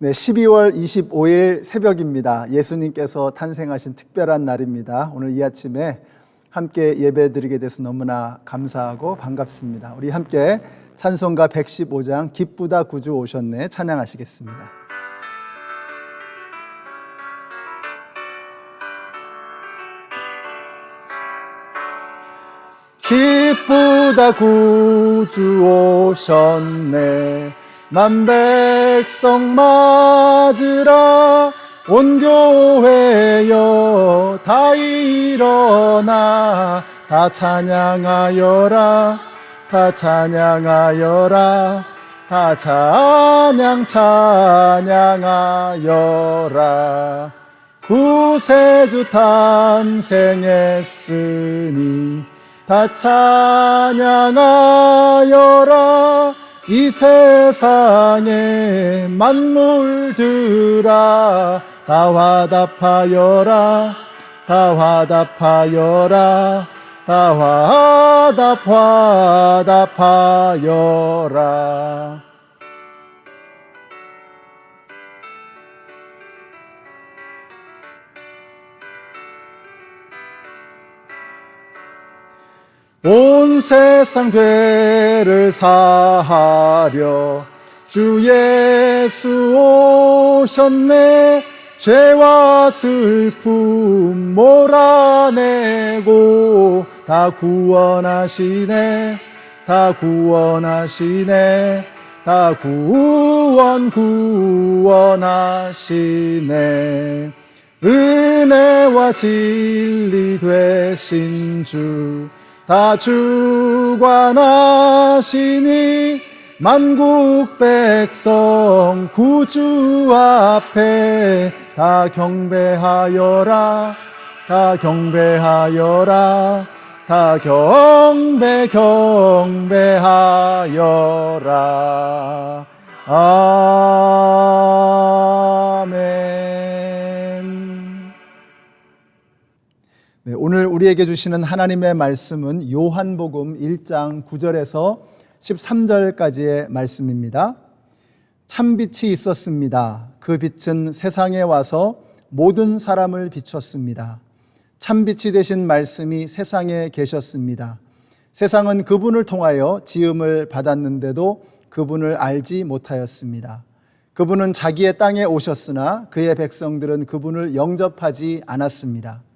네, 12월 25일 새벽입니다. 예수님께서 탄생하신 특별한 날입니다. 오늘 이 아침에 함께 예배드리게 돼서 너무나 감사하고 반갑습니다. 우리 함께 찬송가 115장 기쁘다 구주 오셨네 찬양하시겠습니다. 기쁘다 구주 오셨네 만백성 맞으라 온 교회여 다 일어나 다 찬양하여라 다 찬양하여라 다 찬양 찬양하여라. 구세주 탄생했으니 다 찬양하여라 이 세상의 만물들아 다 화답하여라 다 화답하여라 다 화답 화답하여라 온 세상 죄를 사하려 주 예수 오셨네. 죄와 슬픔 몰아내고 다 구원하시네. 다 구원하시네. 다 구원 구원하시네. 은혜와 진리 되신 주 다 주관하시니 만국 백성 구주 앞에 다 경배하여라 다 경배하여라 다 경배 경배하여라. 아 오늘 우리에게 주시는 하나님의 말씀은 요한복음 1장 9절에서 13절까지의 말씀입니다. 참빛이 있었습니다. 그 빛은 세상에 와서 모든 사람을 비췄습니다. 참빛이 되신 말씀이 세상에 계셨습니다. 세상은 그분을 통하여 지음을 받았는데도 그분을 알지 못하였습니다. 그분은 자기의 땅에 오셨으나 그의 백성들은 그분을 영접하지 않았습니다.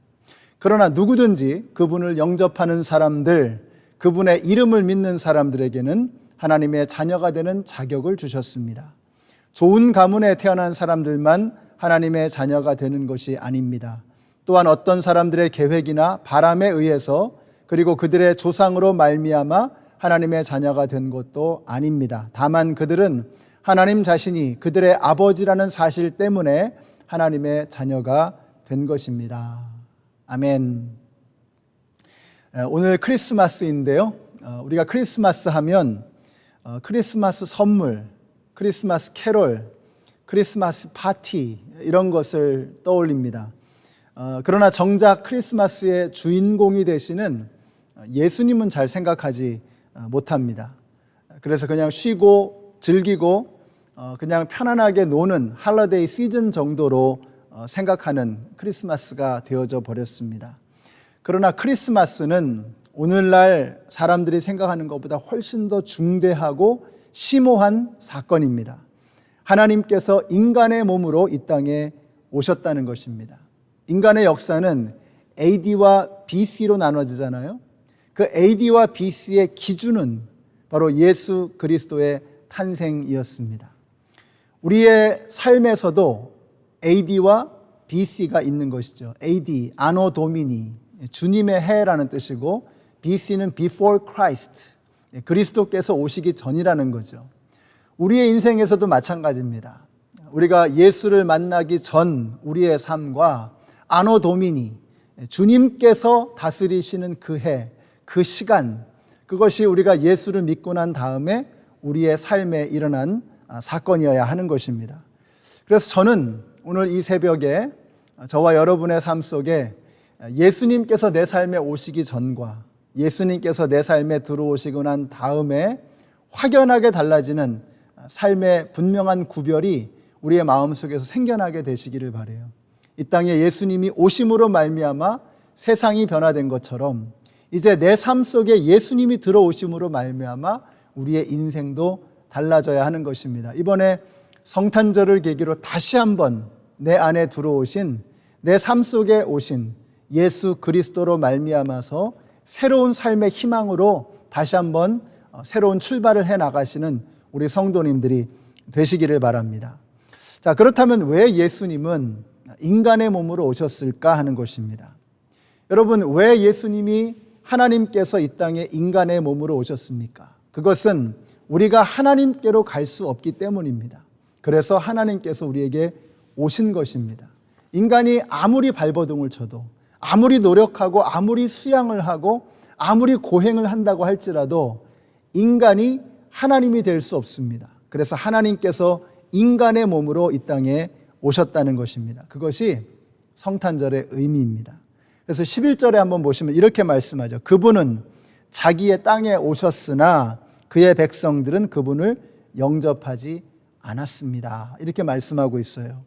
그러나 누구든지 그분을 영접하는 사람들, 그분의 이름을 믿는 사람들에게는 하나님의 자녀가 되는 자격을 주셨습니다. 좋은 가문에 태어난 사람들만 하나님의 자녀가 되는 것이 아닙니다. 또한 어떤 사람들의 계획이나 바람에 의해서 그리고 그들의 조상으로 말미암아 하나님의 자녀가 된 것도 아닙니다. 다만 그들은 하나님 자신이 그들의 아버지라는 사실 때문에 하나님의 자녀가 된 것입니다. 아멘. 오늘 크리스마스인데요. 어, 우리가 크리스마스 하면 어, 크리스마스 선물, 크리스마스 캐롤, 크리스마스 파티 이런 것을 떠올립니다. 어, 그러나 정작 크리스마스의 주인공이 되시는 예수님은 잘 생각하지 못합니다. 그래서 그냥 쉬고 즐기고 그냥 편안하게 노는 할러데이 시즌 정도로 생각하는 크리스마스가 되어져 버렸습니다. 그러나 크리스마스는 오늘날 사람들이 생각하는 것보다 훨씬 더 중대하고 심오한 사건입니다. 하나님께서 인간의 몸으로 이 땅에 오셨다는 것입니다. 인간의 역사는 AD와 BC로 나눠지잖아요. 그 AD와 BC의 기준은 바로 예수 그리스도의 탄생이었습니다. 우리의 삶에서도 AD와 BC가 있는 것이죠. AD, 아노 도미니, 주님의 해라는 뜻이고 BC는 before Christ, 그리스도께서 오시기 전이라는 거죠. 우리의 인생에서도 마찬가지입니다. 우리가 예수를 만나기 전 우리의 삶과 아노 도미니, 주님께서 다스리시는 그 해, 그 시간, 그것이 우리가 예수를 믿고 난 다음에 우리의 삶에 일어난 사건이어야 하는 것입니다. 그래서 저는 오늘 이 새벽에 저와 여러분의 삶 속에 예수님께서 내 삶에 오시기 전과 예수님께서 내 삶에 들어오시고 난 다음에 확연하게 달라지는 삶의 분명한 구별이 우리의 마음속에서 생겨나게 되시기를 바래요. 이 땅에 예수님이 오심으로 말미암아 세상이 변화된 것처럼 이제 내 삶 속에 예수님이 들어오심으로 말미암아 우리의 인생도 달라져야 하는 것입니다. 이번에 성탄절을 계기로 다시 한번 내 안에 들어오신 내 삶 속에 오신 예수 그리스도로 말미암아서 새로운 삶의 희망으로 다시 한번 어, 새로운 출발을 해 나가시는 우리 성도님들이 되시기를 바랍니다. 자, 그렇다면 왜 예수님은 인간의 몸으로 오셨을까 하는 것입니다. 여러분, 왜 예수님이 하나님께서 이 땅에 인간의 몸으로 오셨습니까? 그것은 우리가 하나님께로 갈 수 없기 때문입니다. 그래서 하나님께서 우리에게 오신 것입니다. 인간이 아무리 발버둥을 쳐도 아무리 노력하고 아무리 수양을 하고 아무리 고행을 한다고 할지라도 인간이 하나님이 될 수 없습니다. 그래서 하나님께서 인간의 몸으로 이 땅에 오셨다는 것입니다. 그것이 성탄절의 의미입니다. 그래서 11절에 한번 보시면 이렇게 말씀하죠. 그분은 자기의 땅에 오셨으나 그의 백성들은 그분을 영접하지 않았습니다. 이렇게 말씀하고 있어요.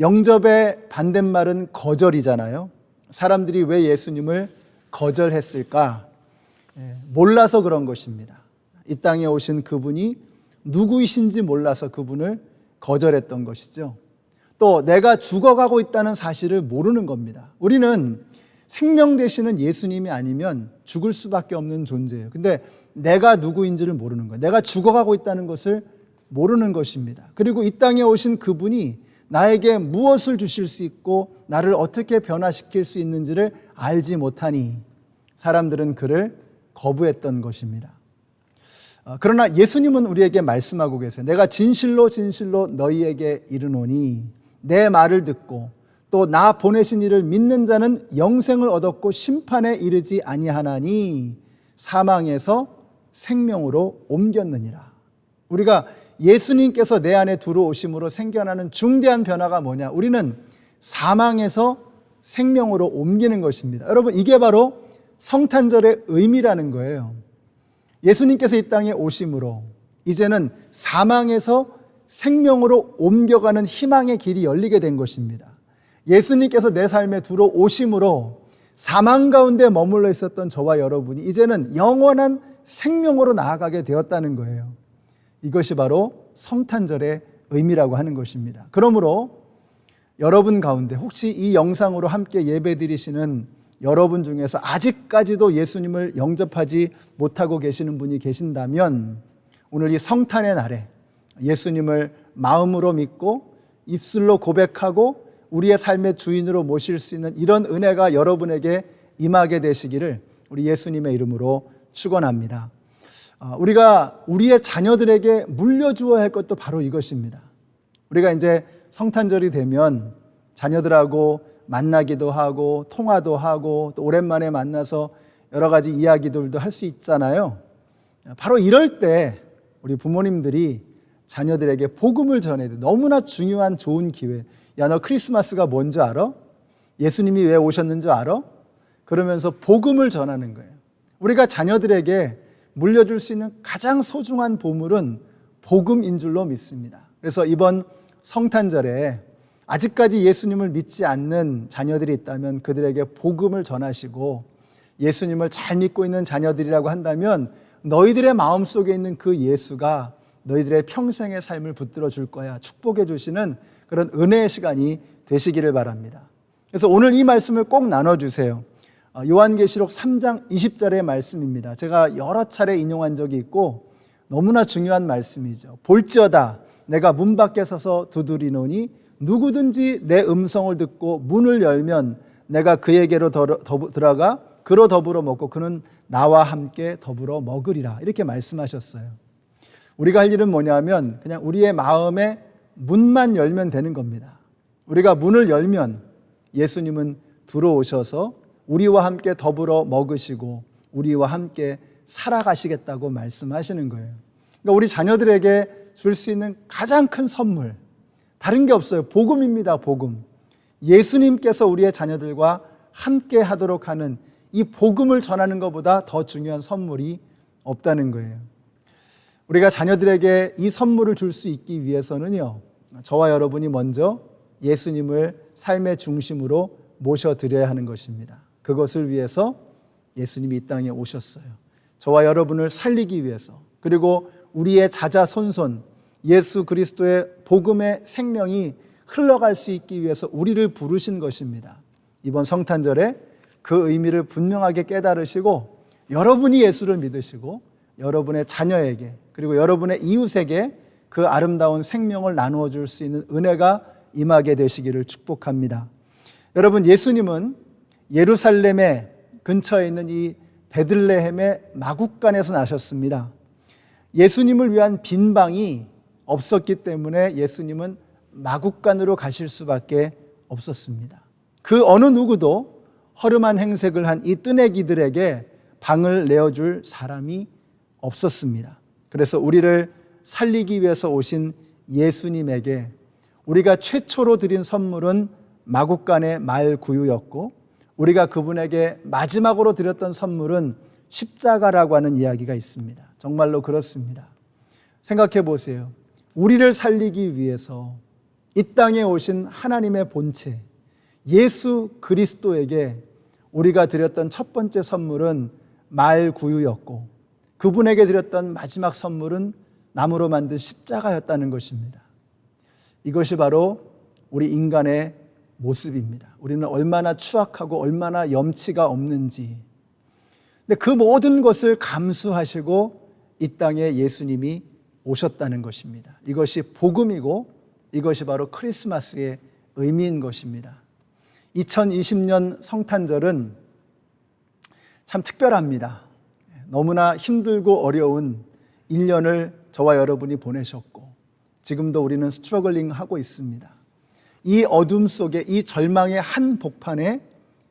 영접의 반대말은 거절이잖아요. 사람들이 왜 예수님을 거절했을까? 예, 몰라서 그런 것입니다. 이 땅에 오신 그분이 누구이신지 몰라서 그분을 거절했던 것이죠. 또 내가 죽어가고 있다는 사실을 모르는 겁니다. 우리는 생명 되시는 예수님이 아니면 죽을 수밖에 없는 존재예요. 근데 내가 누구인지를 모르는 거예요. 내가 죽어가고 있다는 것을 모르는 것입니다. 그리고 이 땅에 오신 그분이 나에게 무엇을 주실 수 있고 나를 어떻게 변화시킬 수 있는지를 알지 못하니 사람들은 그를 거부했던 것입니다. 어, 그러나 예수님은 우리에게 말씀하고 계세요. 내가 진실로 진실로 너희에게 이르노니 내 말을 듣고 또 나 보내신 이를 믿는 자는 영생을 얻었고 심판에 이르지 아니하나니 사망에서 생명으로 옮겼느니라. 우리가 예수님께서 내 안에 들어오심으로 생겨나는 중대한 변화가 뭐냐? 우리는 사망에서 생명으로 옮기는 것입니다. 여러분, 이게 바로 성탄절의 의미라는 거예요. 예수님께서 이 땅에 오심으로 이제는 사망에서 생명으로 옮겨가는 희망의 길이 열리게 된 것입니다. 예수님께서 내 삶에 들어오심으로 사망 가운데 머물러 있었던 저와 여러분이 이제는 영원한 생명으로 나아가게 되었다는 거예요. 이것이 바로 성탄절의 의미라고 하는 것입니다. 그러므로 여러분 가운데 혹시 이 영상으로 함께 예배 드리시는 여러분 중에서 아직까지도 예수님을 영접하지 못하고 계시는 분이 계신다면 오늘 이 성탄의 날에 예수님을 마음으로 믿고 입술로 고백하고 우리의 삶의 주인으로 모실 수 있는 이런 은혜가 여러분에게 임하게 되시기를 우리 예수님의 이름으로 축원합니다. 아, 우리가 우리의 자녀들에게 물려주어야 할 것도 바로 이것입니다. 우리가 이제 성탄절이 되면 자녀들하고 만나기도 하고 통화도 하고 또 오랜만에 만나서 여러 가지 이야기들도 할 수 있잖아요. 바로 이럴 때 우리 부모님들이 자녀들에게 복음을 전해야 돼. 너무나 중요한 좋은 기회. 야, 너 크리스마스가 뭔지 알아? 예수님이 왜 오셨는지 알아? 그러면서 복음을 전하는 거예요. 우리가 자녀들에게 물려줄 수 있는 가장 소중한 보물은 복음인 줄로 믿습니다. 그래서 이번 성탄절에 아직까지 예수님을 믿지 않는 자녀들이 있다면 그들에게 복음을 전하시고 예수님을 잘 믿고 있는 자녀들이라고 한다면 너희들의 마음 속에 있는 그 예수가 너희들의 평생의 삶을 붙들어 줄 거야. 축복해 주시는 그런 은혜의 시간이 되시기를 바랍니다. 그래서 오늘 이 말씀을 꼭 나눠 주세요. 어, 요한계시록 3장 20절의 말씀입니다. 제가 여러 차례 인용한 적이 있고 너무나 중요한 말씀이죠. 볼지어다 내가 문 밖에 서서 두드리노니 누구든지 내 음성을 듣고 문을 열면 내가 그에게로 들어가 그로 더불어 먹고 그는 나와 함께 더불어 먹으리라. 이렇게 말씀하셨어요. 우리가 할 일은 뭐냐면 그냥 우리의 마음에 문만 열면 되는 겁니다. 우리가 문을 열면 예수님은 들어오셔서 우리와 함께 더불어 먹으시고 우리와 함께 살아가시겠다고 말씀하시는 거예요. 그러니까 우리 자녀들에게 줄 수 있는 가장 큰 선물 다른 게 없어요. 복음입니다. 복음. 예수님께서 우리의 자녀들과 함께 하도록 하는 이 복음을 전하는 것보다 더 중요한 선물이 없다는 거예요. 우리가 자녀들에게 이 선물을 줄 수 있기 위해서는요. 저와 여러분이 먼저 예수님을 삶의 중심으로 모셔드려야 하는 것입니다. 그것을 위해서 예수님이 이 땅에 오셨어요. 저와 여러분을 살리기 위해서 그리고 우리의 자자손손 예수 그리스도의 복음의 생명이 흘러갈 수 있기 위해서 우리를 부르신 것입니다. 이번 성탄절에 그 의미를 분명하게 깨달으시고 여러분이 예수를 믿으시고 여러분의 자녀에게 그리고 여러분의 이웃에게 그 아름다운 생명을 나누어 줄 수 있는 은혜가 임하게 되시기를 축복합니다. 여러분 예수님은 예루살렘의 근처에 있는 이 베들레헴의 마국간에서 나셨습니다. 예수님을 위한 빈 방이 없었기 때문에 예수님은 마국간으로 가실 수밖에 없었습니다. 그 어느 누구도 허름한 행색을 한 이 뜨내기들에게 방을 내어줄 사람이 없었습니다. 그래서 우리를 살리기 위해서 오신 예수님에게 우리가 최초로 드린 선물은 마국간의 말구유였고 우리가 그분에게 마지막으로 드렸던 선물은 십자가라고 하는 이야기가 있습니다. 정말로 그렇습니다. 생각해 보세요. 우리를 살리기 위해서 이 땅에 오신 하나님의 본체, 예수 그리스도에게 우리가 드렸던 첫 번째 선물은 말 구유였고 그분에게 드렸던 마지막 선물은 나무로 만든 십자가였다는 것입니다. 이것이 바로 우리 인간의 모습입니다. 우리는 얼마나 추악하고 얼마나 염치가 없는지. 근데 그 모든 것을 감수하시고 이 땅에 예수님이 오셨다는 것입니다. 이것이 복음이고 이것이 바로 크리스마스의 의미인 것입니다. 2020년 성탄절은 참 특별합니다. 너무나 힘들고 어려운 1년을 저와 여러분이 보내셨고 지금도 우리는 스트러글링 하고 있습니다. 이 어둠 속에 이 절망의 한 복판에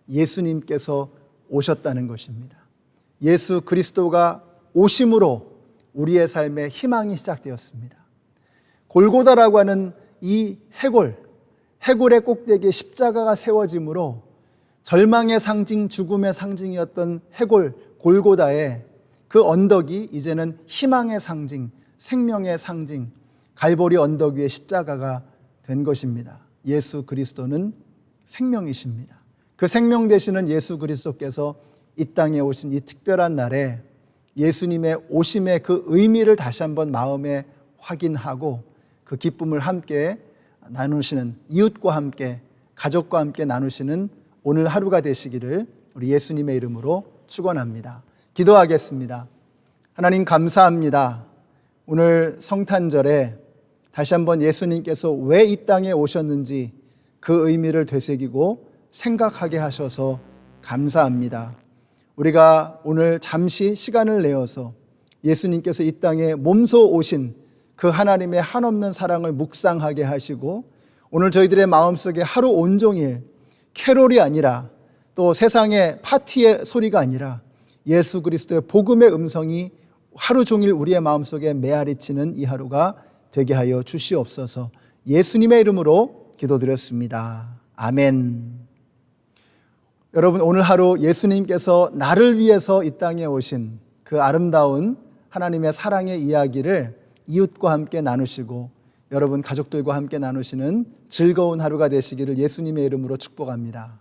예수님께서 오셨다는 것입니다. 예수 그리스도가 오심으로 우리의 삶에 희망이 시작되었습니다. 골고다라고 하는 이 해골, 해골의 꼭대기에 십자가가 세워짐으로 절망의 상징, 죽음의 상징이었던 해골, 골고다에 그 언덕이 이제는 희망의 상징, 생명의 상징, 갈보리 언덕 위에 십자가가 된 것입니다. 예수 그리스도는 생명이십니다. 그 생명 되시는 예수 그리스도께서 이 땅에 오신 이 특별한 날에 예수님의 오심의 그 의미를 다시 한번 마음에 확인하고 그 기쁨을 함께 나누시는 이웃과 함께 가족과 함께 나누시는 오늘 하루가 되시기를 우리 예수님의 이름으로 축원합니다. 기도하겠습니다. 하나님 감사합니다. 오늘 성탄절에 다시 한번 예수님께서 왜 이 땅에 오셨는지 그 의미를 되새기고 생각하게 하셔서 감사합니다. 우리가 오늘 잠시 시간을 내어서 예수님께서 이 땅에 몸소 오신 그 하나님의 한없는 사랑을 묵상하게 하시고 오늘 저희들의 마음속에 하루 온종일 캐롤이 아니라 또 세상의 파티의 소리가 아니라 예수 그리스도의 복음의 음성이 하루 종일 우리의 마음속에 메아리치는 이 하루가 되게 하여 주시옵소서. 예수님의 이름으로 기도드렸습니다. 아멘. 여러분 오늘 하루 예수님께서 나를 위해서 이 땅에 오신 그 아름다운 하나님의 사랑의 이야기를 이웃과 함께 나누시고 여러분 가족들과 함께 나누시는 즐거운 하루가 되시기를 예수님의 이름으로 축복합니다.